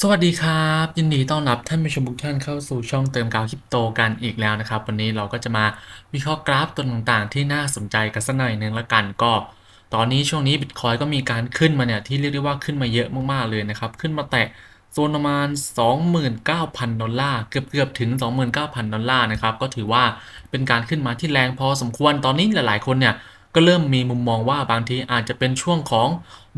สวัสดีครับ ยินดีต้อนรับท่านผู้ชมทุกท่านเข้าสู่ช่องเติมกาวคริปโตกันอีกแล้วนะครับ วันนี้เราก็จะมาวิเคราะห์กราฟตัวต่างๆ ที่น่าสนใจกันสักหน่อยนึงละกันก็ ตอนนี้ช่วงนี้บิตคอยก็มีการขึ้นมาเนี่ย ที่เรียกได้ว่าขึ้นมาเยอะมากๆเลยนะครับ ขึ้นมาแตะโซนประมาณ 29,000 ดอลลาร์เกือบๆถึง 29,000 ดอลลาร์นะครับก็ถือว่าเป็นการขึ้นมาที่แรงพอสมควรตอนนี้หลายๆคนเนี่ยก็เริ่มมีมุมมองว่าบางทีอาจจะเป็นช่วงของ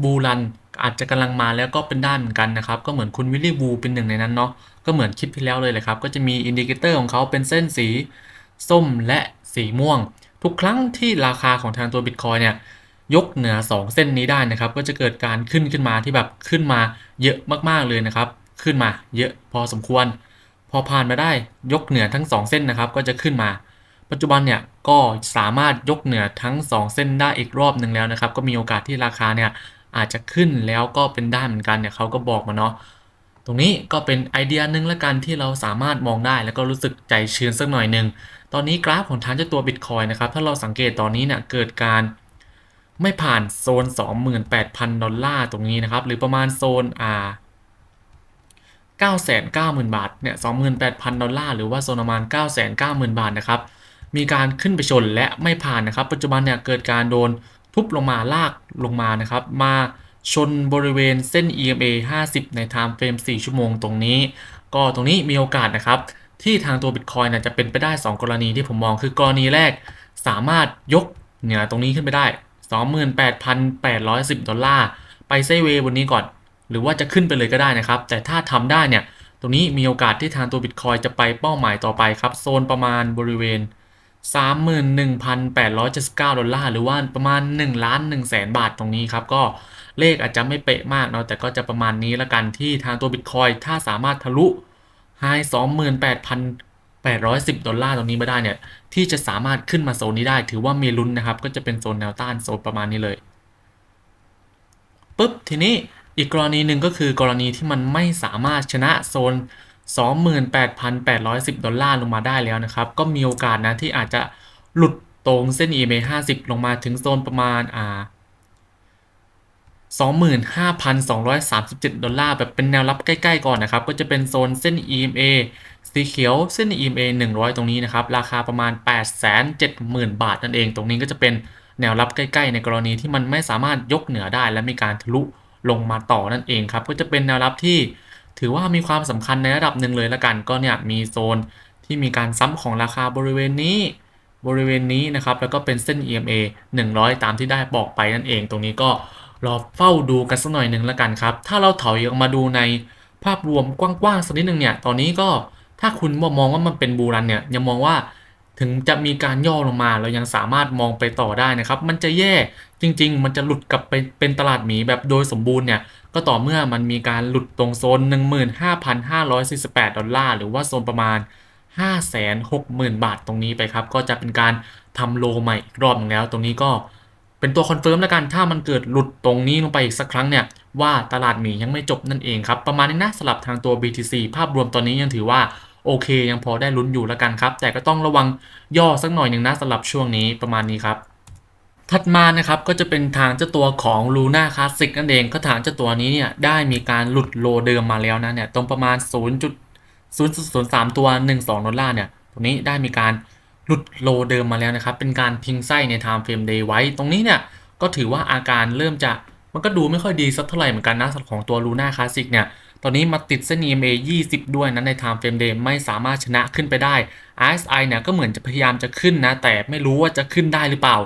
บูรัน อาจจะกำลังมาแล้วก็เป็นด้านเหมือนกันนะครับ ก็เหมือนคุณวิลลี่บูเป็นหนึ่งในนั้นเนาะก็เหมือนคลิปที่แล้วเลยเลยครับ ก็จะมีอินดิเคเตอร์ของเขาเป็นเส้นสีส้มและสีม่วง ทุกครั้งที่ราคาของทางตัวบิตคอยเนี่ยยกเหนือ 2 เส้นนี้ได้นะครับ ก็จะเกิดการขึ้นขึ้นมาที่แบบขึ้นมาเยอะมากๆเลยนะครับ ขึ้นมาเยอะพอสมควร พอผ่านมาได้ยกเหนือทั้ง 2 เส้นนะครับ ก็จะขึ้นมา ปัจจุบันเนี่ยก็สามารถยกเหนือทั้ง 2 เส้นได้อีกรอบหนึ่งแล้วนะครับ ก็มีโอกาสที่ราคาเนี่ย อาจจะขึ้นแล้วก็เป็นได้เหมือนกันเนี่ยเขาก็บอกมาเนาะตรงนี้ก็เป็นไอเดียหนึ่งละกันที่เราสามารถมองได้แล้วก็รู้สึกใจชื้นสักหน่อยหนึ่งตอนนี้กราฟของทางเจ้าตัว Bitcoin นะครับถ้าเราสังเกตตอนนี้เนี่ยเกิดการไม่ผ่านโซน 28,000 ดอลลาร์ตรงนี้นะครับ หรือประมาณโซนอ่า990,000 บาทเนี่ย28,000 ดอลลาร์หรือว่าโซนประมาณ 990,000 บาทนะครับ มีการขึ้นไปชนและไม่ผ่านนะครับ ปัจจุบันเนี่ยเกิดการโดน ทุบลงมาลากลงมานะครับ มาชนบริเวณเส้น EMA 50 ใน time frame 4ชั่วโมงตรงนี้ ก็ตรงนี้มีโอกาสนะครับ ที่ทางตัว Bitcoin นะจะเป็นไปได้ 2 กรณีที่ผมมองคือกรณีแรกสามารถยกเหนือตรงนี้ขึ้นไปได้ 28,810 ดอลลาร์ ไปไซเวย์บนนี้ก่อน หรือว่าจะขึ้นไปเลยก็ได้นะครับ แต่ถ้าทำได้เนี่ย ตรงนี้มีโอกาสที่ทางตัว Bitcoin จะไปเป้าหมายต่อไปครับ โซนประมาณบริเวณ 31,879 ดอลลาร์หรือว่าประมาณ1ล้าน1แสนบาทตรงนี้ครับ ก็เลขอาจจะไม่เป๊ะมากเนาะแต่ก็จะประมาณนี้ละกันที่ทางตัว Bitcoin ถ้าสามารถทะลุ High 28,810 ดอลลาร์ตรงนี้มาได้เนี่ย ที่จะสามารถขึ้นมาโซนนี้ได้ ถือว่ามีลุ้นนะครับ ก็จะเป็นโซนแนวต้านโซนประมาณนี้เลยปุ๊บทีนี้อีกกรณีหนึ่งก็คือกรณีที่มันไม่สามารถชนะโซน 28,810 ดอลลาร์ลงมาได้แล้วนะครับ ก็มีโอกาสนะที่อาจจะหลุดตรงเส้น EMA 50 ลงมาถึงโซนประมาณอ่า25,237 ดอลลาร์แบบเป็นแนวรับใกล้ๆก่อนนะครับ ก็จะเป็นโซนเส้น EMA สีเขียวเส้น EMA 100 ตรงนี้นะครับ ราคาประมาณ 870,000 บาทนั่นเอง ตรงนี้ก็จะเป็นแนวรับใกล้ๆ ในกรณีที่มันไม่สามารถยกเหนือได้ และมีการทะลุลงมาต่อนั่นเองครับ ก็จะเป็นแนวรับที่ ถือว่ามีความสำคัญในระดับหนึ่งเลยละกัน ก็เนี่ยมีโซนที่มีการซ้ำของราคาบริเวณนี้บริเวณนี้นะครับ แล้วก็เป็นเส้น EMA 100 ตามที่ได้บอกไปนั่นเอง ตรงนี้ก็รอเฝ้าดูกันสักหน่อยหนึ่งละกันครับ ถ้าเราถอยออกมาดูในภาพรวมกว้างๆสักนิดหนึ่งเนี่ย ตอนนี้ก็ถ้าคุณมองว่ามันเป็นบูรันเนี่ยยังมองว่าถึงจะมีการย่อลงมาเรายังสามารถมองไปต่อได้นะครับ มันจะแย่จริง ๆ มันจะหลุดกลับไปเป็นตลาดหมีแบบโดยสมบูรณ์เนี่ย ก็ต่อเมื่อมันมีการหลุดตรงโซน 15,548 ดอลลาร์ หรือว่าโซนประมาณ 560,000 บาทตรงนี้ไปครับ ก็จะเป็นการทำโลใหม่อีกรอบนึงแล้ว ตรงนี้ก็เป็นตัวคอนเฟิร์มแล้วกัน ถ้ามันเกิดหลุดตรงนี้ลงไปอีกสักครั้งเนี่ย ว่าตลาดหมียังไม่จบนั่นเองครับ ประมาณนี้นะสำหรับทางตัว BTC ภาพรวมตอนนี้ยังถือว่าโอเค ยังพอได้ลุ้นอยู่แล้วกันครับ แต่ก็ต้องระวังย่อสักหน่อยหนึ่งนะสำหรับช่วงนี้ประมาณนี้ครับ ถัดมานะครับก็จะเป็นทางเจ้าตัวของ Luna Classic นั่นเองก็ทางเจ้าตัวนี้เนี่ยได้มีการหลุดโลเดิมมาแล้วนะเนี่ยตรงประมาณ 0.003 ตัว 12ดอลลาร์เนี่ยตรงนี้ได้มีการหลุดโลเดิมมาแล้วนะครับ เป็นการทิ้งไส้ใน time frame day ไว้ ตรงนี้เนี่ยก็ถือว่าอาการเริ่มจะมันก็ดูไม่ค่อยดีสักเท่าไหร่เหมือนกันนะสำหรับของตัว Luna Classic เนี่ยตอนนี้มาติดเส้น EMA 20 ด้วยนะใน time frame day ไม่สามารถชนะขึ้นไปได้ RSI เนี่ยก็เหมือนจะพยายามจะขึ้นนะแต่ไม่รู้ว่าจะขึ้นได้หรือเปล่า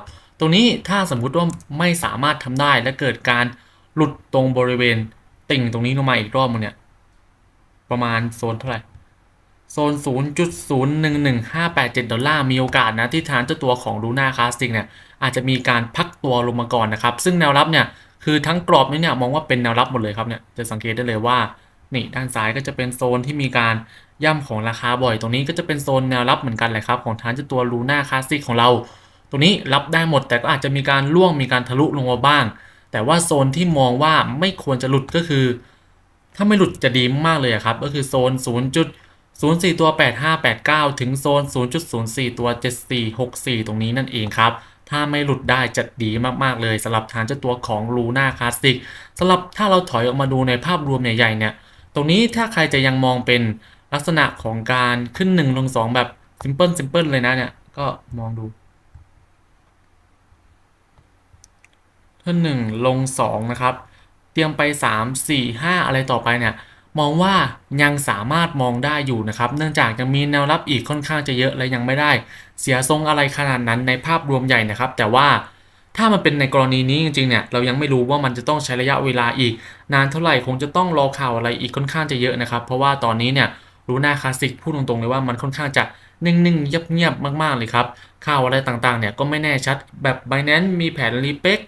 ตรงนี้ถ้าสมมุติว่าไม่สามารถทำได้และเกิดการหลุดตรงบริเวณติ่งตรงนี้ลงมาอีกรอบมึงเนี่ย ประมาณโซนเท่าไหร่โซน 0.011587 ดอลลาร์มีโอกาสนะที่ทางเจ้าตัวของ Luna Classic เนี่ยอาจจะมีการพักตัวลงมาก่อนนะครับ ซึ่งแนวรับเนี่ยคือทั้งกรอบนี้เนี่ยมองว่าเป็นแนวรับหมดเลยครับเนี่ยจะสังเกตได้เลยว่านี่ด้านซ้ายก็จะเป็นโซนที่มีการย่ำของราคาบ่อย ตรงนี้ก็จะเป็นโซนแนวรับเหมือนกันเลยครับของทางเจ้าตัว Luna Classic ของเรา ตรงนี้รับได้หมดแต่ก็อาจจะมีการล่วงมีการทะลุลงมาบ้าง แต่ว่าโซนที่มองว่าไม่ควรจะหลุดก็คือ ถ้าไม่หลุดจะดีมากเลยครับ ก็คือโซน 0.04 ตัว 8589 ถึงโซน 0.04 ตัว 7464 ตรงนี้นั่นเองครับถ้าไม่หลุดได้จะดีมากๆเลยสำหรับทางเจ้าตัวของ Luna Classic สำหรับถ้าเราถอยออกมาดูในภาพรวมใหญ่ๆเนี่ย ตรงนี้ถ้าใครจะยังมองเป็นลักษณะของการขึ้น 1 ลง 2 แบบซิมเพิลซิมเพิลเลยนะเนี่ย ก็มองดู ถ้า1ลง 2 นะครับ เตรียมไป 3 4 5 อะไรต่อไปเนี่ยมองว่ายังสามารถมองได้อยู่นะครับ เนื่องจากยังมีแนวรับอีกค่อนข้างจะเยอะและยังไม่ได้ เสียทรงอะไรขนาดนั้นในภาพรวมใหญ่นะครับ แต่ว่าถ้ามันเป็นในกรณีนี้จริงๆเนี่ยเรายังไม่รู้ว่ามันจะต้องใช้ระยะเวลาอีก นานเท่าไหร่คงจะต้องรอข่าวอะไรอีกค่อนข้างจะเยอะนะครับเพราะว่าตอนนี้เนี่ยรูน่าคลาสสิกพูดตรงๆเลยว่ามันค่อนข้างจะนิ่งๆเงียบๆมากๆเลยครับข่าวอะไรต่างๆเนี่ยก็ไม่แน่ชัดแบบ b บ n a n c e มีแผนรีเป๊ก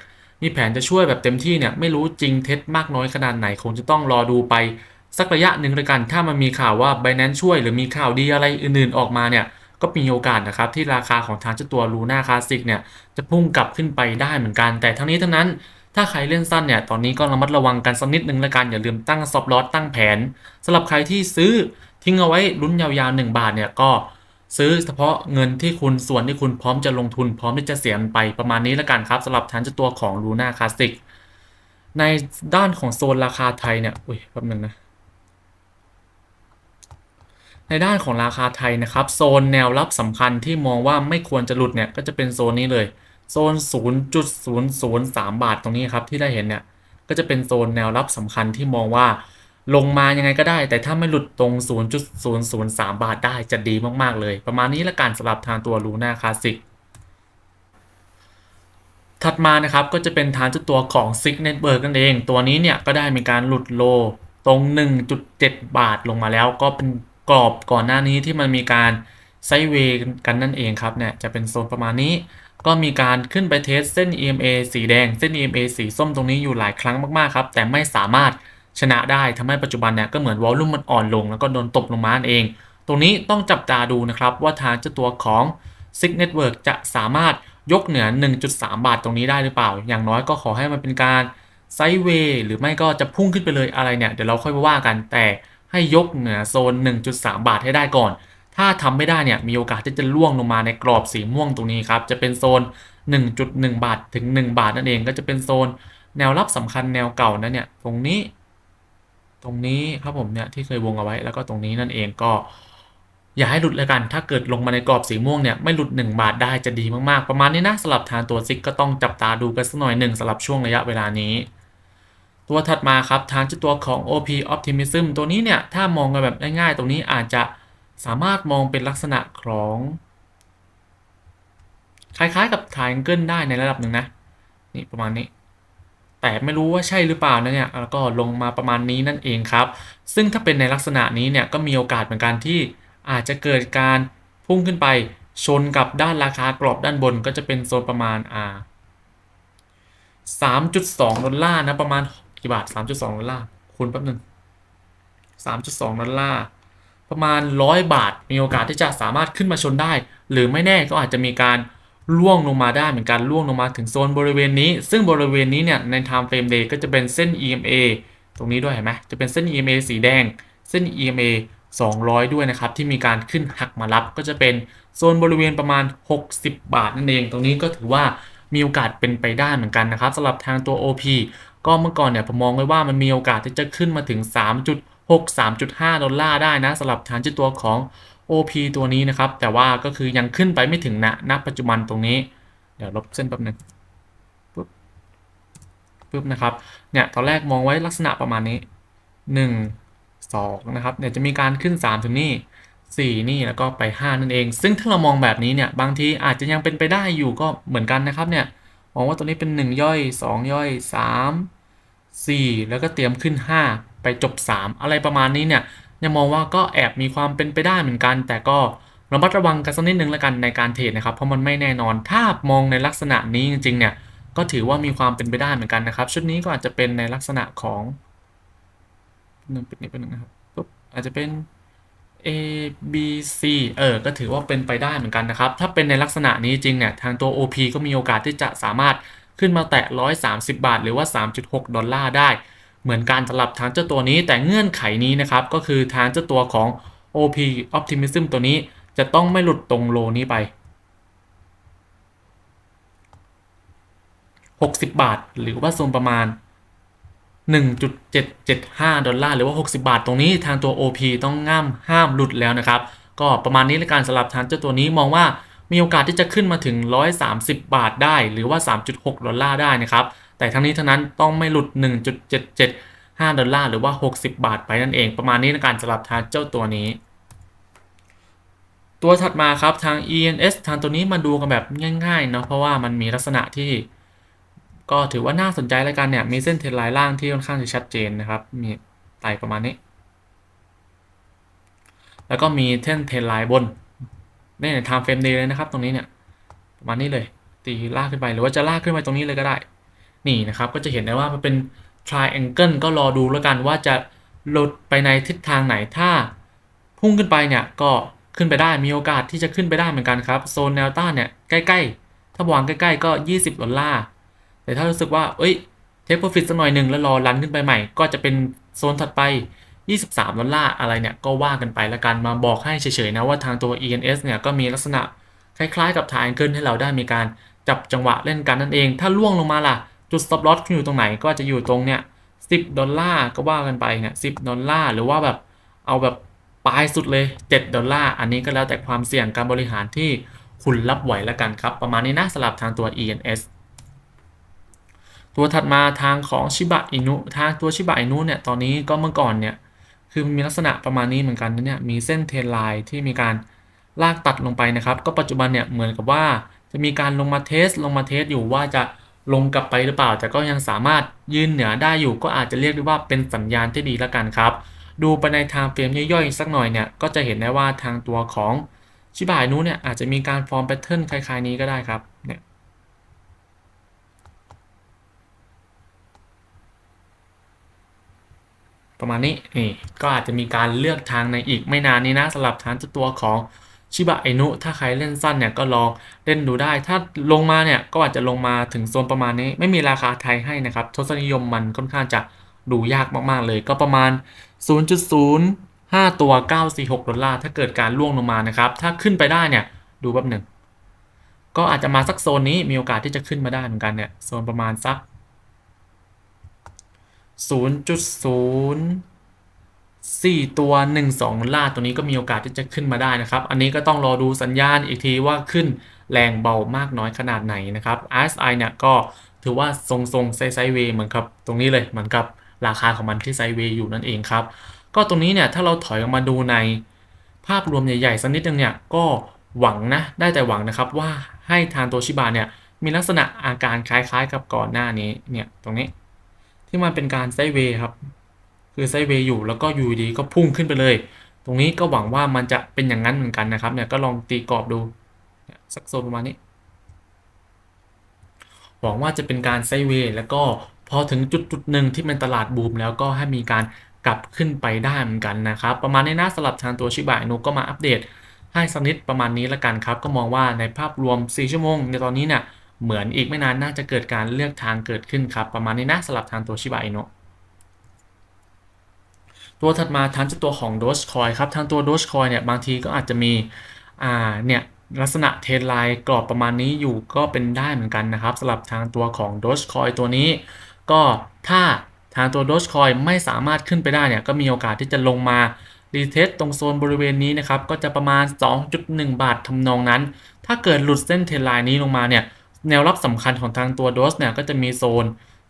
มีแผนจะช่วยแบบเต็มที่เนี่ยไม่รู้จริงเท็จมากน้อยขนาดไหนคงจะต้องรอดูไปสักระยะหนึ่งเลยกันถ้ามันมีข่าวว่า b บ n a n c e ช่วยหรือมีข่าวดีอะไรอื่นๆออกมาเนี่ยก็มีโอกาสนะครับที่ราคาของทางเจ้าตัวลูน่าคลาสสิกเนี่ยจะพุ่งกลับขึ้นไปได้เหมือนกัน แต่ทั้งนี้ทั้งนั้น ถ้าใครเล่นสั้นเนี่ยตอนนี้ก็ระมัดระวังกันสักนิดนึงละกันอย่าลืมตั้งซอฟลอตตั้งแผนสำหรับใครที่ซื้อทิ้งเอาไว้ลุ้นยาวๆ 1 บาทเนี่ยก็ ซื้อเฉพาะเงินที่คุณส่วนที่คุณพร้อมจะลงทุนพร้อมที่จะเสียมันไปประมาณนี้ละกันครับสำหรับทางเจ้าตัวของลูน่าคลาสสิกในด้านของโซนราคาไทยเนี่ย อุ้ยแป๊บนึงนะ ในด้านของราคาไทยนะครับ โซนแนวรับสำคัญที่มองว่าไม่ควรจะหลุดเนี่ย ก็จะเป็นโซนนี้เลย โซน 0.003 บาทตรงนี้ครับที่ได้เห็นเนี่ย ก็จะเป็นโซนแนวรับสำคัญที่มองว่า ลงมายังไงก็ได้ แต่ถ้าไม่หลุดตรง 0.003 บาทได้จะดีมากๆเลย ประมาณนี้ละกันสำหรับทางตัวลูน่าคลาสสิกถัดมานะครับก็จะเป็นฐานจุดตัวของ Sig Network นั่นเอง ตัวนี้เนี่ยก็ได้มีการหลุดโลตรง 1.7 บาทลงมาแล้วก็เป็นกรอบก่อนหน้านี้ที่มันมีการไซเวย์กันนั่นเองครับเนี่ยจะเป็นโซนประมาณนี้ ก็มีการขึ้นไปเทสเส้น EMA สีแดง เส้น EMA สีส้มตรงนี้อยู่หลายครั้งมากๆครับ แต่ไม่สามารถ ชนะได้ทำให้ปัจจุบันเนี่ยก็เหมือนวอลลุ่มมันอ่อนลง แล้วก็โดนตบลงมาเอง ตรงนี้ต้องจับตาดูนะครับว่าทางเจ้าตัวของ Sig Network จะสามารถยกเหนือ 1.3 บาทตรงนี้ได้หรือเปล่า อย่างน้อยก็ขอให้มันเป็นการไซเวย์หรือไม่ก็จะพุ่งขึ้นไปเลยอะไรเนี่ย เดี๋ยวเราค่อยมาว่ากัน แต่ให้ยกเหนือโซน 1.3 บาทให้ได้ก่อน ถ้าทำไม่ได้เนี่ย มีโอกาสที่จะล่วงลงมาในกรอบสีม่วงตรงนี้ครับ จะเป็นโซน 1.1 บาทถึง 1 บาทนั่นเอง ก็จะเป็นโซนแนวรับสำคัญแนวเก่านะเนี่ย ตรงนี้ ตรงนี้ครับผมเนี่ยที่เคยวงเอาไว้แล้วก็ตรงนี้นั่นเองก็ อย่าให้หลุดเลยกัน ถ้าเกิดลงมาในกรอบสีม่วงเนี่ยไม่หลุด 1 บาทได้จะดีมากๆ ประมาณนี้นะสำหรับทางตัวซิกก็ต้องจับตาดูกันสักหน่อยหนึ่งสำหรับช่วงระยะเวลานี้ ตัวถัดมาครับทางจุดตัวของ OP Optimism ตัวนี้เนี่ยถ้ามองกันแบบง่ายๆ ตรงนี้อาจจะสามารถมองเป็นลักษณะของคล้ายๆ กับ Triangle ได้ในระดับหนึ่งนะ นี่ประมาณนี้ แต่ไม่รู้ว่าใช่หรือเปล่านะเนี่ยแล้วก็ลงมาประมาณนี้นั่นเองครับ ซึ่งถ้าเป็นในลักษณะนี้เนี่ยก็มีโอกาสเหมือนกันที่อาจจะเกิดการพุ่งขึ้นไปชนกับด้านราคากรอบด้านบนก็จะเป็นโซนประมาณอ่า3.2 ดอลลาร์นะประมาณกี่บาท 3.2 ดอลลาร์คูณแป๊บหนึ่ง3.2 ดอลลาร์ประมาณ 100 บาท มีโอกาสที่จะสามารถขึ้นมาชนได้ หรือไม่แน่ก็อาจจะมีการ ล่วงลงมาได้เหมือนกันล่วงลงมาถึงโซนบริเวณนี้ ซึ่งบริเวณนี้เนี่ยใน time frame day ก็จะเป็นเส้น EMA ตรงนี้ด้วยเห็นไหมจะเป็นเส้น EMA สีแดง เส้น EMA 200 ด้วยนะครับ ที่มีการขึ้นหักมารับก็จะเป็นโซนบริเวณประมาณ 60 บาทนั่นเอง ตรงนี้ก็ถือว่ามีโอกาสเป็นไปได้เหมือนกันนะครับสำหรับทางตัว OP ก็เมื่อก่อนเนี่ยผมมองไว้ว่ามันมีโอกาสที่จะขึ้นมาถึง 3.6 3.5 ดอลลาร์ได้นะสำหรับฐานจุดตัวของ OP ตัวนี้นะครับ แต่ว่าก็คือยังขึ้นไปไม่ถึงณณปัจจุบันตรงนี้ เดี๋ยวลบเส้นแป๊บนึงปุ๊บปุ๊บนะครับ เนี่ยตอนแรกมองไว้ลักษณะประมาณนี้ 1 2 นะครับ เนี่ยจะมีการขึ้น 3 ถึงนี่ 4 นี่แล้วก็ไป 5 นั่นเอง ซึ่งถ้าเรามองแบบนี้เนี่ยบางทีอาจจะยังเป็นไปได้อยู่ก็เหมือนกันนะครับเนี่ยมองว่าตัวนี้เป็น 1 ย่อย 2 ย่อย 3 4 แล้วก็เตรียมขึ้น 5 ไปจบ 3 อะไรประมาณนี้เนี่ย ยังมองว่าก็แอบมีความเป็นไปได้เหมือนกัน แต่ก็ระมัดระวังกันสักนิดนึงแล้วกันในการเทรดนะครับ เพราะมันไม่แน่นอน ถ้ามองในลักษณะนี้จริงๆ เนี่ย ก็ถือว่ามีความเป็นไปได้เหมือนกันนะครับ ชุดนี้ก็อาจจะเป็นในลักษณะของหนึ่งเป็นนี้เป็นหนึ่งนะครับปุ๊บอาจจะเป็น A B C เออ ก็ถือว่าเป็นไปได้เหมือนกันนะครับ ถ้าเป็นในลักษณะนี้จริงเนี่ย ทางตัว OP ก็มีโอกาสที่จะสามารถขึ้นมาแตะ 130 บาท หรือว่า 3.6 ดอลลาร์ได้ เหมือนการสำหรับทางเจ้าตัวนี้ แต่เงื่อนไขนี้นะครับ ก็คือทางเจ้าตัวของ OP Optimism ตัวนี้จะต้องไม่หลุดตรงโลนี้ไป 60 บาท หรือว่าโซนประมาณ 1.775 ดอลลาร์หรือว่า 60 บาท ตรงนี้ทางตัว OP ต้องง่ามห้ามหลุดแล้วนะครับ ก็ประมาณนี้ในการสำหรับทางเจ้าตัวนี้มองว่ามีโอกาสที่จะขึ้นมาถึง 130 บาทได้ หรือว่า 3.6 ดอลลาร์ได้นะครับ แต่ทั้งนี้ทั้งนั้นต้องไม่หลุด 1.775 ดอลลาร์หรือว่า 60 บาทไปนั่นเอง ประมาณนี้ในการสำหรับทาเจ้าตัวนี้ ตัวถัดมาครับทาง ENS ทางตัวนี้มาดูกันแบบง่ายๆเนาะเพราะว่ามันมีลักษณะที่ ก็ถือว่าน่าสนใจแล้วกันเนี่ยมีเส้นเทรนไลน์ล่างที่ค่อนข้างจะชัดเจนนะครับมีไตประมาณนี้ แล้วก็มีเส้นเทรนไลน์บนนี่ใน time frame day เลยนะครับ ตรงนี้เนี่ยประมาณนี้เลยตีลากขึ้นไปหรือว่าจะลากขึ้นไปตรงนี้เลยก็ได้ นี่นะครับก็จะเห็นได้ว่ามันเป็น triangle ก็รอดูแล้วกันว่าจะหลุดไปในทิศทางไหนถ้าพุ่งขึ้นไปเนี่ยก็ขึ้นไปได้มีโอกาสที่จะขึ้นไปได้เหมือนกันครับโซนแนวต้านเนี่ยใกล้ๆ ถ้าวางใกล้ๆก็ 20ดอลลาร์แต่ถ้ารู้สึกว่าเอ้ยเทคโปรฟิตสักหน่อยหนึ่งแล้วรอรันขึ้นไปใหม่ ก็จะเป็นโซนถัดไป 23ดอลลาร์อะไรเนี่ยก็ว่ากันไปแล้วกันมาบอกให้เฉยๆนะว่าทางตัว ENS เนี่ยก็มีลักษณะคล้ายๆ กับทางเกิลให้เราได้มีการจับจังหวะเล่นกันนั่นเอง ถ้าล่วงลงมาล่ะ จุด stop loss อยู่ตรงไหนก็จะอยู่ตรงเนี่ย10ดอลลาร์ก็ว่ากันไปเนี่ย10ดอลลาร์หรือว่าแบบเอาแบบปลายสุดเลย 7 ดอลลาร์ อันนี้ก็แล้วแต่ความเสี่ยงการบริหารที่คุณรับไหวแล้วกันครับ ประมาณนี้นะสำหรับทางตัว ENS ตัวถัดมาทางของชิบะอินุทางตัวชิบะอินุเนี่ยตอนนี้ก็เมื่อก่อนเนี่ยคือมีลักษณะประมาณนี้เหมือนกันนะเนี่ยมีเส้นเทรนไลน์ที่มีการลากตัดลงไปนะครับ ก็ปัจจุบันเนี่ยเหมือนกับว่าจะมีการลงมาเทสลงมาเทสอยู่ว่าจะ ลงกลับไปหรือเปล่า แต่ก็ยังสามารถยืนเหนือได้อยู่ ก็อาจจะเรียกได้ว่าเป็นสัญญาณที่ดีแล้วกันครับ ดูไปในทางเฟรมย่อยๆสักหน่อยเนี่ยก็จะเห็นได้ว่าทางตัวของชิบะอินุเนี่ยอาจจะมีการฟอร์มแพทเทิร์นคล้ายๆนี้ก็ได้ครับเนี่ยประมาณนี้นี่ก็อาจจะมีการเลือกทางในอีกไม่นานนี้นะสำหรับทางตัวของ ชิบะไอนุถ้าใครเล่นสั้นเนี่ยก็ลองเล่นดูได้ ถ้าลงมาเนี่ยก็อาจจะลงมาถึงโซนประมาณนี้ ไม่มีราคาไทยให้นะครับทศนิยมมันค่อนข้างจะดูยากมากๆเลย ก็ประมาณ 0.05 ตัว 946 ดอลลาร์ถ้าเกิดการล่วงลงมานะครับ ถ้าขึ้นไปได้เนี่ยดูแป๊บหนึ่งก็อาจจะมาสักโซนนี้มีโอกาสที่จะขึ้นมาได้เหมือนกันเนี่ยโซนประมาณสัก 0.0 4 ตัว 1 2ดอลลาตัวนี้ก็มีโอกาสที่จะขึ้นมาได้นะครับ อันนี้ก็ต้องรอดูสัญญาณอีกทีว่าขึ้นแรงเบามากน้อยขนาดไหนนะครับ RSI เนี่ยก็ถือว่าทรงๆไซด์เวย์เหมือนกับ ตรงนี้เลยเหมือนกับราคาของมันที่ไซด์เวย์อยู่นั่นเองครับ ก็ตรงนี้เนี่ยถ้าเราถอยออกมาดูในภาพรวมใหญ่ๆสักนิดนึงเนี่ยก็หวังนะได้แต่หวังนะครับว่าให้ทางตัวชิบะเนี่ยมีลักษณะอาการคล้ายๆกับก่อนหน้านี้เนี่ยตรงนี้ที่มันเป็นการไซด์เวย์ครับ คือไซเวย์อยู่แล้วก็อยู่ดีก็พุ่งขึ้นไปเลย ตรงนี้ก็หวังว่ามันจะเป็นอย่างนั้นเหมือนกันนะครับเนี่ยก็ลองตีกรอบดูสักโซนประมาณนี้ หวังว่าจะเป็นการไซเวย์แล้วก็พอถึงจุดจุดหนึ่งที่เป็นตลาดบูมแล้วก็ให้มีการกลับขึ้นไปได้เหมือนกันนะครับ ประมาณนี้นะสำหรับทางตัวชิบะอินุก็มาอัปเดต ให้สักนิดประมาณนี้ละกันครับ ก็มองว่าในภาพรวม 4 ชั่วโมง ในตอนนี้เนี่ยเหมือนอีกไม่นานน่าจะเกิดการเลือกทางเกิดขึ้นครับ ประมาณนี้นะสำหรับทางตัวชิบะอินุ ตัวถัดมาทางตัวของ Dogecoin ครับ ทางตัว Dogecoin เนี่ยบางทีก็อาจจะมีอ่าเนี่ยลักษณะเทรนไลน์กรอบประมาณนี้อยู่ก็เป็นได้เหมือนกันนะครับสำหรับทางตัวของ Dogecoin ตัวนี้ ก็ถ้าทางตัว Dogecoin ไม่สามารถขึ้นไปได้เนี่ยก็มีโอกาสที่จะลงมารีเทสตรงโซนบริเวณนี้นะครับ ก็จะประมาณ 2.1 บาททำนองนั้น ถ้าเกิดหลุดเส้นเทรนไลน์นี้ลงมาเนี่ย แนวรับสำคัญของทางตัว d o สเนี่ย ก็จะมีโซน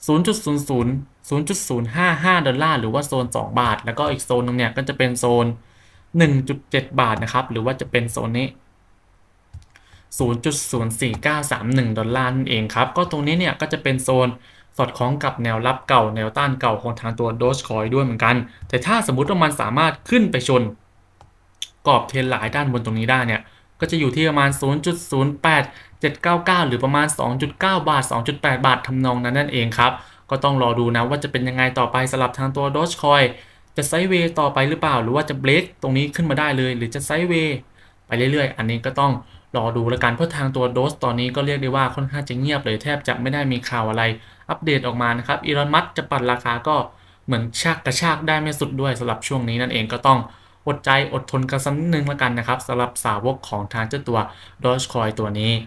0.00 0.055 ดอลลาร์หรือว่าโซน 2 บาท แล้วก็อีกโซนนึงเนี่ยก็จะเป็นโซน 1.7 บาทนะครับ หรือว่าจะเป็นโซนนี้ 0.04931 ดอลลาร์นั่นเองครับ ก็ตรงนี้เนี่ยก็จะเป็นโซนสอดคล้องกับแนวรับเก่าแนวต้านเก่าของทางตัว Dogecoin ด้วยเหมือนกัน แต่ถ้าสมมติว่ามันสามารถขึ้นไปชน กรอบเทรนหลายด้านบนตรงนี้ได้เนี่ย ก็จะอยู่ที่ประมาณ 0.08799 หรือประมาณ 2.9 บาท 2.8 บาททำนองนั้นนั่นเองครับ ก็ต้องรอดูนะว่าจะเป็นยังไงต่อไปสำหรับทางตัว d o g e c o i จะไซด์เวย์ต่อไปหรือเปล่า หรือว่าจะเบรกตรงนี้ขึ้นมาได้เลย หรือจะไซด์เวย์ไปเรื่อยๆ อันนี้ก็ต้องรอดูแล้วกันเพราะทางตัวโดสตอนนี้ก็เรียกได้ว่าค่อนข้างจะเงียบเลยแทบจะไม่ได้มีข่าวอะไรอัปเดตออกมานะครับอีลอนมัสจะปัดราคาก็เหมือนชากกระชากได้ไม่สุดด้วยสำหรับช่วงนี้นั่นเองก็ต้องอดใจอดทนกันสักนิดนึงแล้วกันนะครับสำหรับสาวกของทางเจ้าตัว Dogecoin ตัวนี้